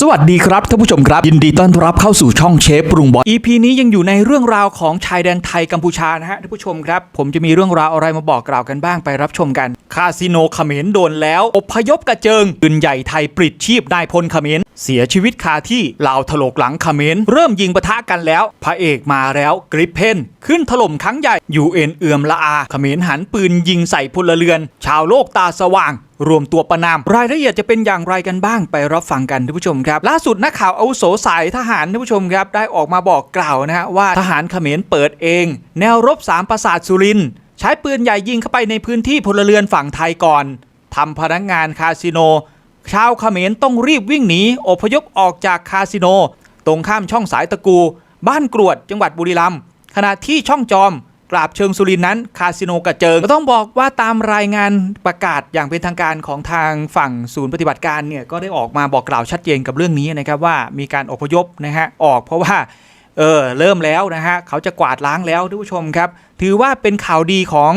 สวัสดีครับท่านผู้ชมครับ ยินดีต้อนรับเข้าสู่ช่องเชฟปรุงบอล EP นี้ยังอยู่ในเรื่องราวของชายแดนไทยกัมพูชานะฮะท่านผู้ชมครับ ผมจะมีเรื่องราวอะไรมาบอกกล่าวกันบ้างไปรับชมกัน คาสิโนเขมรโดนแล้ว อพยพกระเจิงปืนใหญ่ไทยปลิดชีพนายพลเขมรเสียชีวิตคาที่ลาวถลกหลังเขมรเริ่มยิงปะทะกันแล้ว พระเอกมาแล้วกริปเพนขึ้นถล่มครั้งใหญ่ยูเอ็นเอือมละอาเขมรหันปืนยิงใส่พลเรือน ชาวโลกตาสว่างรวมตัวประนาม รายละเอียดจะเป็นอย่างไรกันบ้างไปรับฟังกันท่านผู้ชมครับ ล่าสุดนักข่าวอาวุโสสายทหารท่านผู้ชมครับได้ออกมาบอกกล่าวนะฮะว่าทหารเขมรเปิดเอง แนวรบสามปราสาทสุรินใช้ปืนใหญ่ยิงเข้าไปในพื้นที่พลเรือนฝั่งไทยก่อนทำพนักงานคาสิโน ชาวเขมรต้องรีบวิ่งหนีอพยพออกจากคาสิโน ตรงข้ามช่องสายตะกู บ้านกรวดจังหวัดบุรีรัมย์ขณะที่ช่องจอม กราบเชิงสุรินนั้นคาสิโนกระเจิงก็ต้องบอกว่าตามรายงานประกาศอย่างเป็นทางการของทางฝั่งศูนย์ปฏิบัติการเนี่ยก็ได้ออกมาบอกกล่าวชัดเจนกับเรื่องนี้นะครับว่ามีการอพยพนะฮะออกเพราะว่าเออเริ่มแล้วนะฮะเขาจะกวาดล้างแล้วท่านผู้ชมครับ ถือว่าเป็นข่าวดีของ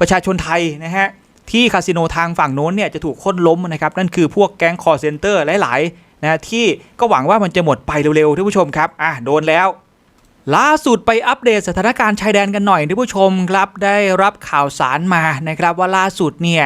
ประชาชนไทยนะฮะที่คาสิโนทางฝั่งโน้นเนี่ยจะถูกค้นล้มนะครับนั่นคือพวกแก๊งคอร์เซนเตอร์หลายๆนะที่ก็หวังว่ามันจะหมดไปเร็วๆท่านผู้ชมครับอะโดนแล้ว ล่าสุดไปอัปเดตสถานการณ์ชายแดนกันหน่อยท่านผู้ชมครับได้รับข่าวสารมานะครับว่าล่าสุดเนี่ย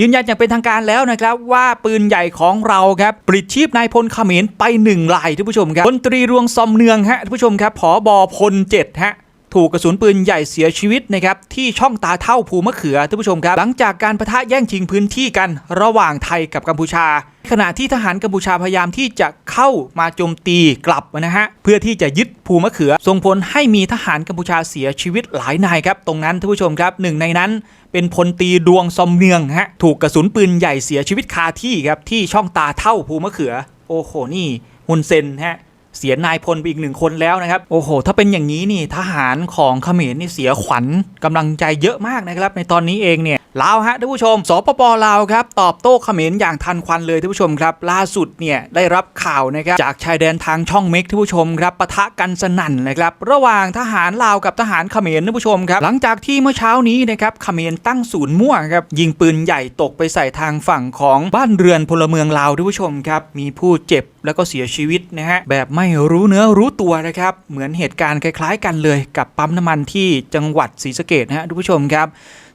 ยืนยันอย่างเป็นทางการแล้วนะครับว่าปืนใหญ่ของเราครับปลิดชีพนายพลเขมรไปหนึ่งลายท่านผู้ชมครับพลตรีรวงซอมเนืองฮะท่านผู้ชมครับผอบอพลเจ็ดฮะ ถูกกระสุนปืนใหญ่เสียชีวิตนะครับที่ช่องตาเท่าภูมะเขือท่านผู้ชมครับหลังจากการประทะแย่งชิงพื้นที่กันระหว่างไทยกับกัมพูชา ขณะที่ทหารกัมพูชาพยายามที่จะเข้ามาโจมตีกลับนะฮะเพื่อที่จะยึดภูมะเขือส่งผลให้มีทหารกัมพูชาเสียชีวิตหลายนายครับตรงนั้นท่านผู้ชมครับหนึ่งในนั้นเป็นพลตีดวงซอมเนืองฮะถูกกระสุนปืนใหญ่เสียชีวิตคาที่ครับที่ช่องตาเท่าภูมะเขือ โอ้โหนี่ฮุนเซนฮะ เสียนายพลไปอีกหนึ่งคนแล้วนะครับ โอ้โห ถ้าเป็นอย่างนี้นี่ทหารของเขมรนี่เสียขวัญกำลังใจเยอะมากนะครับ ในตอนนี้เองเนี่ยลาวฮะท่านผู้ชม สปปลาวครับตอบโต้เขมรอย่างทันควันเลยท่านผู้ชมครับ ล่าสุดเนี่ยได้รับข่าวนะครับจากชายแดนทางช่องเม็กท่านผู้ชมครับปะทะกันสนั่นนะครับระหว่างทหารลาวกับทหารเขมรท่านผู้ชมครับหลังจากที่เมื่อเช้านี้นะครับเขมรตั้งศูนย์มั่วครับยิงปืนใหญ่ตกไปใส่ทางฝั่งของบ้านเรือนพลเมืองลาวท่านผู้ชมครับมีผู้เจ็บ แล้วก็เสียชีวิตนะฮะแบบไม่รู้เนื้อรู้ตัวนะครับ เหมือนเหตุการณ์คล้าย ๆ กันเลยกับปั๊มน้ำมันที่จังหวัดศรีสะเกดนะฮะทุกผู้ชมครับ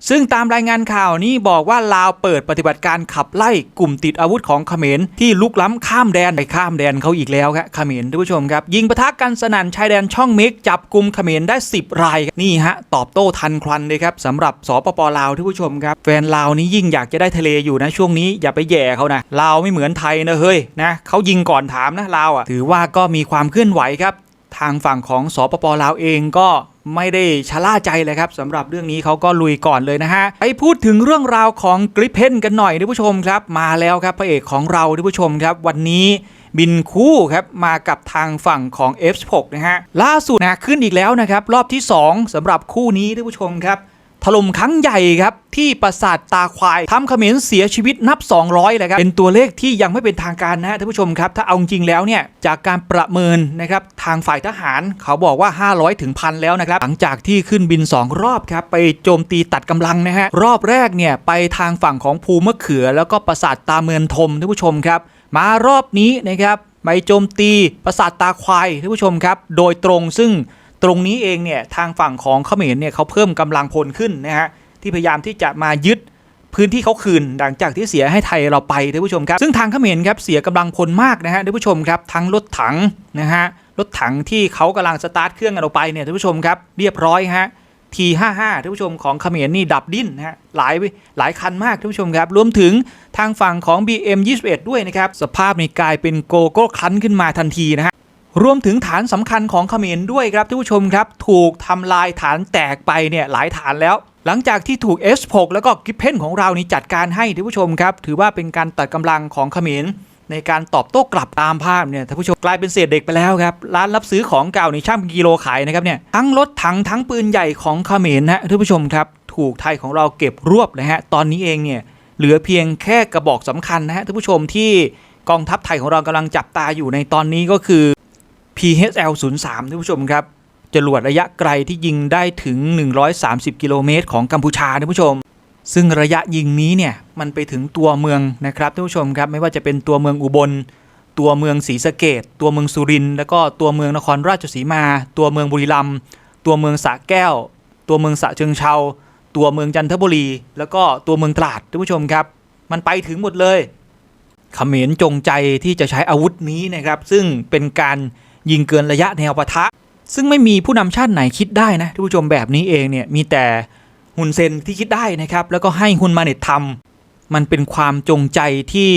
ซึ่งตามรายงานข่าวนี้บอกว่าลาวเปิดปฏิบัติการขับไล่กลุ่มติดอาวุธของเขมรที่ลุกล้ำข้ามแดนไปข้ามแดนเขาอีกแล้วครับเขมรทุกผู้ชมครับ ยิงปะทะกันสนั่นชายแดนช่องเมกจับกลุ่มเขมรได้ 10 รายนี่ฮะตอบโต้ทันควันเลยครับสำหรับสปปลาวทุกผู้ชมครับแฟนลาวนี้ยิ่งอยากจะได้ทะเลอยู่นะช่วงนี้อย่าไปแย่เขานะลาวไม่เหมือนไทยนะเฮ้ยนะเขายิงก่อนถามนะลาวอะถือว่าก็มีความเคลื่อนไหวครับทางฝั่งของสปปลาวเองก็ไม่ได้ชะล่าใจเลยครับสำหรับเรื่องนี้เขาก็ลุยก่อนเลยนะฮะไปพูดถึงเรื่องราวของกริปเพนกันหน่อยท่านผู้ชมครับมาแล้วครับพระเอกของเราท่านผู้ชมครับ วันนี้บินคู่ครับมากับทางฝั่งของ F16 นะฮะล่าสุดนะขึ้นอีกแล้วนะครับรอบที่ 2สำหรับคู่นี้ท่านผู้ชมครับ ถล่มครั้งใหญ่ครับ ที่ปราสาทตาควายทำเขมรเสียชีวิตนับ 200เลยครับเป็นตัวเลขที่ยังไม่เป็นทางการนะฮะท่านผู้ชมครับ ถ้าเอาจริงแล้วเนี่ยจากการประเมินนะครับทางฝ่ายทหารเขาบอกว่า 500 ถึงพันแล้วนะครับ หลังจากที่ขึ้นบิน 2 รอบครับ ไปโจมตีตัดกำลังนะฮะรอบแรกเนี่ยไปทางฝั่งของภูมะเขือ แล้วก็ปราสาทตาเมือนทมท่านผู้ชมครับ มารอบนี้นะครับไปโจมตีปราสาทตาควายท่านผู้ชมครับ โดยตรงซึ่ง ตรงนี้เองเนี่ยทางฝั่งของเขมรเนี่ยเขาเพิ่มกำลังพลขึ้นนะฮะที่พยายามที่จะมายึดพื้นที่เขาคืนหลังจากที่เสียให้ไทยเราไปท่านผู้ชมครับ ซึ่งทางเขมรครับเสียกำลังพลมากนะฮะท่านผู้ชมครับทั้งรถถังนะฮะรถถังที่เขากำลังสตาร์ทเครื่องกันออกไปเนี่ยท่านผู้ชมครับเรียบร้อยฮะ T55 ท่านผู้ชมของเขมรนี่ดับดิ้นนะฮะหลายหลายคันมากท่านผู้ชมครับ รวมถึงทางฝั่งของ BM21 ด้วยนะครับ สภาพนี่กลายเป็นโกโก้คลันขึ้นมาทันทีนะฮะ รวมถึงฐานสำคัญของเขมรด้วยครับท่านผู้ชมครับ ถูกทำลายฐานแตกไปเนี่ยหลายฐานแล้ว หลังจากที่ถูก S6 แล้วก็กิเพนของเรานี่จัดการให้ท่านผู้ชมครับ ถือว่าเป็นการตัดกำลังของเขมรในการตอบโต้กลับตามภาพเนี่ยท่านผู้ชมกลายเป็นเศษเด็กไปแล้วครับ ร้านรับซื้อของเก่าในช่างกิโลขายนะครับเนี่ยทั้งรถถังทั้งปืนใหญ่ของเขมรนะท่านผู้ชมครับ ถูกไทยของเราเก็บรวบนะฮะตอนนี้เองเนี่ยเหลือเพียงแค่กระบอกสำคัญนะฮะท่านผู้ชมที่กองทัพไทยของเรากำลังจับตาอยู่ในตอนนี้ก็คือ PHL 0 3 ท่านผู้ชมครับจรวดระยะไกลที่ยิงได้ถึง 130 กิโลเมตรของกัมพูชาท่านผู้ชม ซึ่งระยะยิงนี้เนี่ยมันไปถึงตัวเมืองนะครับท่านผู้ชมครับไม่ว่าจะเป็นตัวเมืองอุบล ตัวเมืองศรีสะเกดตัวเมืองสุรินทร์แล้วก็ตัวเมืองนครราชสีมา ตัวเมืองบุรีรัมย์ตัวเมืองสระแก้ว ตัวเมืองสระเชิงเชาตัวเมืองจันทบุรี แล้วก็ตัวเมืองตราดท่านผู้ชมครับ มันไปถึงหมดเลยเขมรจงใจที่จะใช้อาวุธนี้นะครับ ซึ่งเป็นการ ยิงเกินระยะแนวปะทะ ซึ่งไม่มีผู้นำชาติไหนคิดได้นะท่านผู้ชมแบบนี้เองเนี่ยมีแต่ฮุนเซนที่คิดได้นะครับ แล้วก็ให้ฮุนมาเน็ตทำมันเป็นความจงใจที่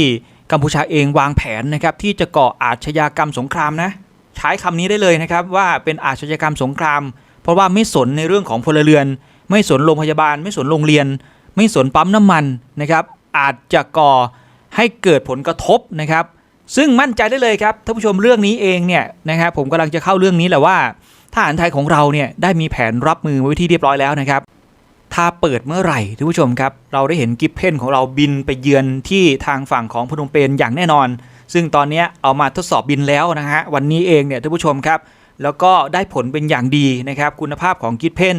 กัมพูชาเองวางแผนนะครับ ที่จะก่ออาชญากรรมสงครามนะ ใช้คำนี้ได้เลยนะครับว่าเป็นอาชญากรรมสงคราม เพราะว่าไม่สนในเรื่องของพลเรือน ไม่สนโรงพยาบาล ไม่สนโรงเรียน ไม่สนปั๊มน้ำมันนะครับ อาจจะก่อให้เกิดผลกระทบนะครับ ซึ่งมั่นใจได้เลยครับท่านผู้ชมเรื่องนี้เองเนี่ยนะครับผมกำลังจะเข้าเรื่องนี้แหละว่าทหารไทยของเราเนี่ยได้มีแผนรับมือไว้ที่เรียบร้อยแล้วนะครับถ้าเปิดเมื่อไหร่ท่านผู้ชมครับเราได้เห็นกิฟเพนของเราบินไปเยือนที่ทางฝั่งของพนมเปญอย่างแน่นอน ซึ่งตอนนี้เอามาทดสอบบินแล้วนะฮะวันนี้เองเนี่ยท่านผู้ชมครับ แล้วก็ได้ผลเป็นอย่างดีนะครับคุณภาพของกิฟเพน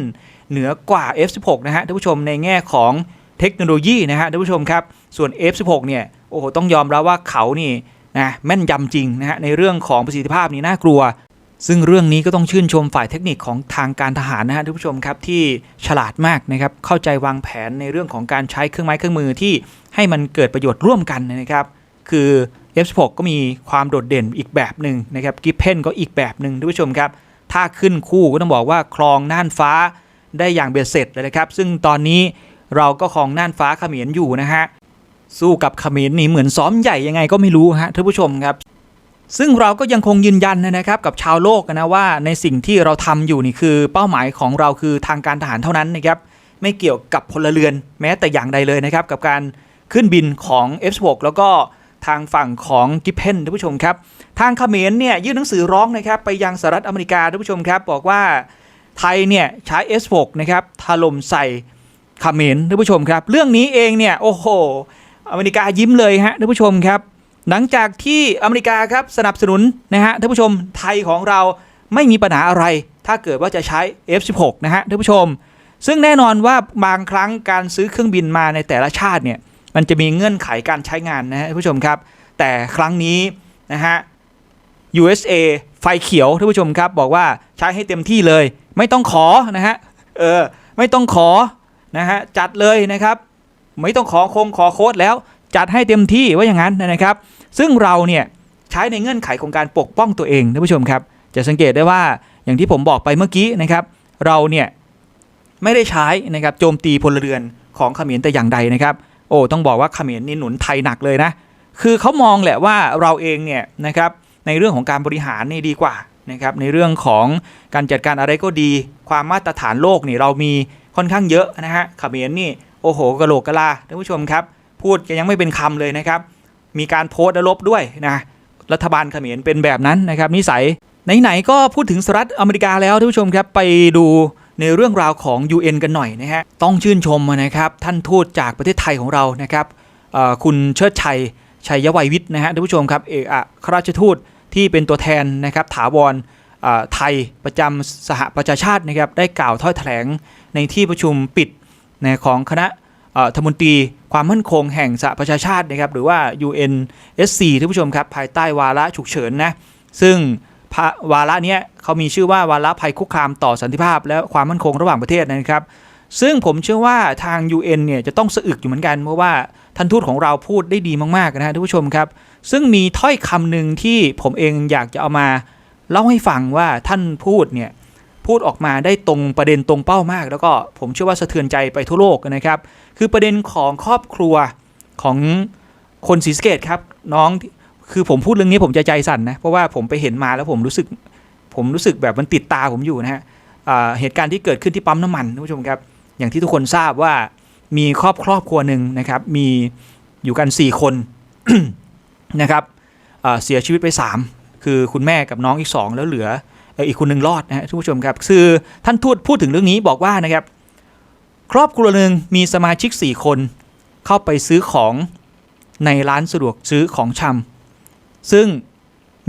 เหนือกว่า F16 นะฮะท่านผู้ชมในแง่ของเทคโนโลยีนะฮะท่านผู้ชมครับส่วน F16 เนี่ยโอ้โหต้องยอมรับว่าเขานี่ นะแม่นยำจริงนะฮะในเรื่องของประสิทธิภาพนี่น่ากลัว ซึ่งเรื่องนี้ก็ต้องชื่นชมฝ่ายเทคนิคของทางการทหารนะฮะท่านผู้ชมครับที่ฉลาดมากนะครับเข้าใจวางแผนในเรื่องของการใช้เครื่องไม้เครื่องมือที่ให้มันเกิดประโยชน์ร่วมกันนะครับคือ F16 ก็มีความโดดเด่นอีกแบบหนึ่งนะครับกิฟเพนก็อีกแบบหนึ่งท่านผู้ชมครับ ถ้าขึ้นคู่ก็ต้องบอกว่าคลองน่านฟ้าได้อย่างเบ็ดเสร็จเลยนะครับ ซึ่งตอนนี้เราก็คลองน่านฟ้าเขมรอยู่นะฮะ สู้กับเขมรนี่เหมือนซ้อมใหญ่ยังไงก็ไม่รู้ฮะท่านผู้ชมครับซึ่งเราก็ยังคงยืนยันนะครับกับชาวโลกนะว่าในสิ่งที่เราทำอยู่นี่คือเป้าหมายของเราคือทางการทหารเท่านั้นนะครับไม่เกี่ยวกับพลเรือนแม้แต่อย่างใดเลยนะครับกับการขึ้นบินของ F16 แล้วก็ทางฝั่งของกิเพนท่านผู้ชมครับทางเขมรเนี่ยยื่นหนังสือร้องนะครับไปยังสหรัฐอเมริกาท่านผู้ชมครับบอกว่าไทยเนี่ยใช้ S6 นะครับถล่มใส่เขมรท่านผู้ชมครับ เรื่องนี้เองเนี่ยโอ้โห อเมริกายิ้มเลยฮะท่านผู้ชมครับ หลังจากที่อเมริกาครับสนับสนุนนะฮะท่านผู้ชมไทยของเราไม่มีปัญหาอะไร ถ้าเกิดว่าจะใช้ F16 นะฮะท่านผู้ชม ซึ่งแน่นอนว่าบางครั้งการซื้อเครื่องบินมาในแต่ละชาติเนี่ยมันจะมีเงื่อนไขการใช้งานนะฮะท่านผู้ชมครับ แต่ครั้งนี้นะฮะ USA ไฟเขียวท่านผู้ชมครับ บอกว่าใช้ให้เต็มที่เลย ไม่ต้องขอนะฮะเออไม่ต้องขอนะฮะจัดเลยนะครับ ไม่ต้องขอคงขอโค้ดแล้ว จัดให้เต็มที่ว่าอย่างนั้นนะครับ ซึ่งเราเนี่ยใช้ในเงื่อนไขของการปกป้องตัวเองท่านผู้ชมครับ จะสังเกตได้ว่าอย่างที่ผมบอกไปเมื่อกี้นะครับ เราเนี่ยไม่ได้ใช้นะครับโจมตีพลเรือนของเขมรแต่อย่างใดนะครับ โอ้ต้องบอกว่าเขมรนี่หนุนไทยหนักเลยนะ คือเขามองแหละว่าเราเองเนี่ยนะครับในเรื่องของการบริหารนี่ดีกว่านะครับในเรื่องของการจัดการอะไรก็ดี ความมาตรฐานโลกนี่เรามีค่อนข้างเยอะนะฮะเขมรนี่ โอ้โหกะโหลกกะลาท่านผู้ชมครับ พูดยังไม่เป็นคำเลยนะครับ มีการโพสต์และลบด้วยนะรัฐบาลเขมรเป็นแบบนั้นนะครับนิสัยไหนๆก็พูดถึงสหรัฐอเมริกาแล้วท่านผู้ชมครับไปดูในเรื่องราวของ UN กันหน่อยนะฮะต้องชื่นชมนะครับท่านทูตจากประเทศไทยของเรานะครับคุณเชิดชัยชัยวัยวิทย์นะฮะท่านผู้ชมครับเอกอัครราชทูตที่เป็นตัวแทนนะครับถาวรไทยประจำสหประชาชาตินะครับได้กล่าวถ้อยแถลงในที่ประชุมปิด นะของคณะเอ่อธมนตรีความมั่นคงแห่งสหประชาชาตินะครับหรือว่า UNSC ท่านผู้ชมครับ ภายใต้วาระฉุกเฉินนะซึ่งวาระนี้เขามีชื่อว่าวาระภัยคุกคามต่อสันติภาพ และความมั่นคงระหว่างประเทศนะครับ ซึ่งผมเชื่อว่าทาง UN เนี่ยจะต้องสะอึกอยู่เหมือนกัน เพราะว่าท่านทูตของเราพูดได้ดีมากๆนะท่านผู้ชมครับ ซึ่งมีถ้อยคำหนึ่งที่ผมเองอยากจะเอามาเล่าให้ฟังว่าท่านพูดเนี่ย พูดออกมาได้ตรงประเด็นตรงเป้ามาก แล้วก็ผมเชื่อว่าสะเทือนใจไปทั่วโลกนะครับ คือประเด็นของครอบครัวของคนศรีสเกตครับน้องคือผมพูดเรื่องนี้ผมจะใจสั่นนะ เพราะว่าผมไปเห็นมาแล้วผมรู้สึก ผมรู้สึกแบบมันติดตาผมอยู่นะฮะเหตุการณ์ที่เกิดขึ้นที่ปั๊มน้ำมันท่านผู้ชมครับ อย่างที่ทุกคนทราบว่ามีครอบครอบครัวหนึ่งนะครับ มีอยู่กัน 4 คนนะครับเสียชีวิตไป 3 คือคุณแม่กับน้องอีก 2 แล้วเหลือ อีกคนหนึ่งรอดนะฮะทุกผู้ชมครับคือท่านทูตพูดถึงเรื่องนี้บอกว่านะครับ ครอบครัวหนึ่งมีสมาชิก 4 คน เข้าไปซื้อของในร้านสะดวกซื้อของชำซึ่ง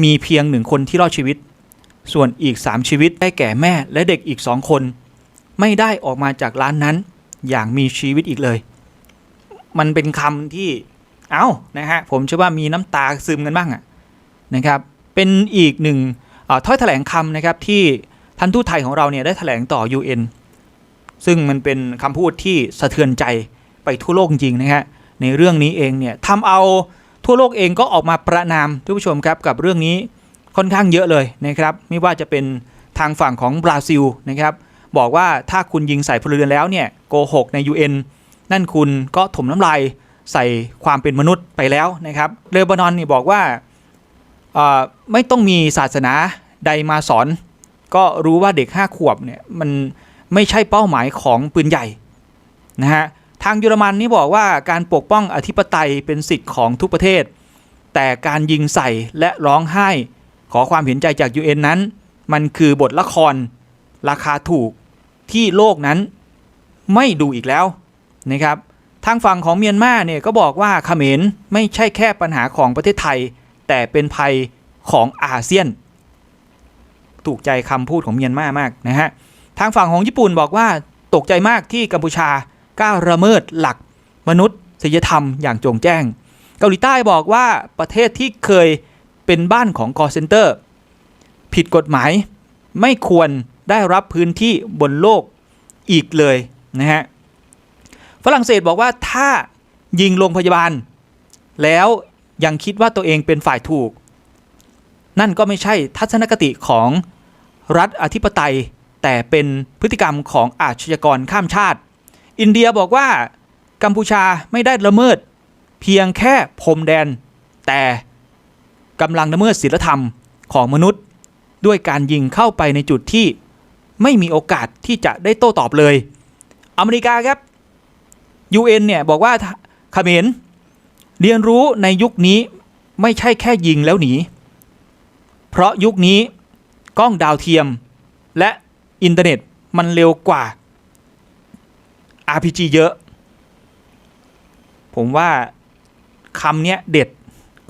มีเพียงหนึ่งคนที่รอดชีวิต ส่วนอีก 3 ชีวิตได้แก่แม่และเด็กอีก2คน ไม่ได้ออกมาจากร้านนั้นอย่างมีชีวิตอีกเลย มันเป็นคำที่ เอา้านะฮะผมเชื่อว่ามีน้ำตาซึมกันบ้างอะนะครับ เป็นอีกหนึ่ง ถ้อยแถลงคำนะครับที่ท่านทูตไทยของเราเนี่ยได้แถลงต่อ UN ซึ่งมันเป็นคำพูดที่สะเทือนใจไปทั่วโลกจริงนะฮะในเรื่องนี้เองเนี่ยทำเอาทั่วโลกเองก็ออกมาประนามท่านผู้ชมครับกับเรื่องนี้ค่อนข้างเยอะเลยนะครับ ไม่ว่าจะเป็นทางฝั่งของบราซิลนะครับ บอกว่าถ้าคุณยิงใส่พลเรือนแล้วเนี่ยโกหกใน UN นั่นคุณก็ถมน้ำลายใส่ความเป็นมนุษย์ไปแล้วนะครับเลบานอนนี่บอกว่า ไม่ต้องมีศาสนาใดมาสอน ก็รู้ว่าเด็ก 5 ขวบเนี่ยมันไม่ใช่เป้าหมายของปืนใหญ่นะฮะทางเยอรมันนี่บอกว่าการปกป้องอธิปไตยเป็นสิทธิ์ของทุกประเทศ แต่การยิงใส่และร้องไห้ ขอความเห็นใจจาก UN นั้น มันคือบทละคร ราคาถูกที่โลกนั้นไม่ดูอีกแล้วนะครับทางฝั่งของเมียนมาเนี่ยก็บอกว่าเขมรไม่ใช่แค่ปัญหาของประเทศไทย แต่เป็นภัยของอาเซียน ถูกใจคำพูดของเมียนมามากนะฮะทางฝั่งของญี่ปุ่นบอกว่าตกใจมากที่กัมพูชากล้าระเมิดหลักมนุษยธรรมอย่างโจงแจ้ง เกาหลีใต้บอกว่าประเทศที่เคยเป็นบ้านของ call center ผิดกฎหมายไม่ควรได้รับพื้นที่บนโลกอีกเลยนะฮะฝรั่งเศสบอกว่าถ้ายิงโรงพยาบาล แล้ว ยังคิดว่าตัวเองเป็นฝ่ายถูก นั่นก็ไม่ใช่ทัศนคติของรัฐอธิปไตย แต่เป็นพฤติกรรมของอาชญากรข้ามชาติ อินเดียบอกว่ากัมพูชาไม่ได้ละเมิด เพียงแค่พรมแดน แต่กำลังละเมิดศีลธรรมของมนุษย์ ด้วยการยิงเข้าไปในจุดที่ไม่มีโอกาสที่จะได้โต้ตอบเลย อเมริกาครับ UN เนี่ยบอกว่าเขมร เรียนรู้ในยุคนี้ไม่ใช่แค่ยิงแล้วหนี เพราะยุคนี้กล้องดาวเทียม และอินเทอร์เน็ตมันเร็วกว่า RPG เยอะ ผมว่าคำเนี้ยเด็ด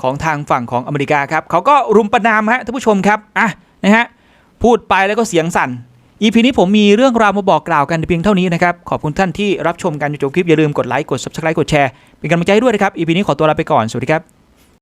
ของทางฝั่งของอเมริกาครับ เขาก็รุมประนามฮะท่านผู้ชมครับ อะ นะฮะ พูดไปแล้วก็เสียงสั่น EP นี้ผมมีเรื่องราวมาบอกกล่าวกันเพียงเท่านี้นะครับ ขอบคุณท่านที่รับชมกันจนจบคลิปอย่าลืมกดไลค์ กด Subscribe กดแชร์ เป็นกำลังใจด้วยนะครับ EP นี้ขอตัวลาไปก่อน สวัสดีครับ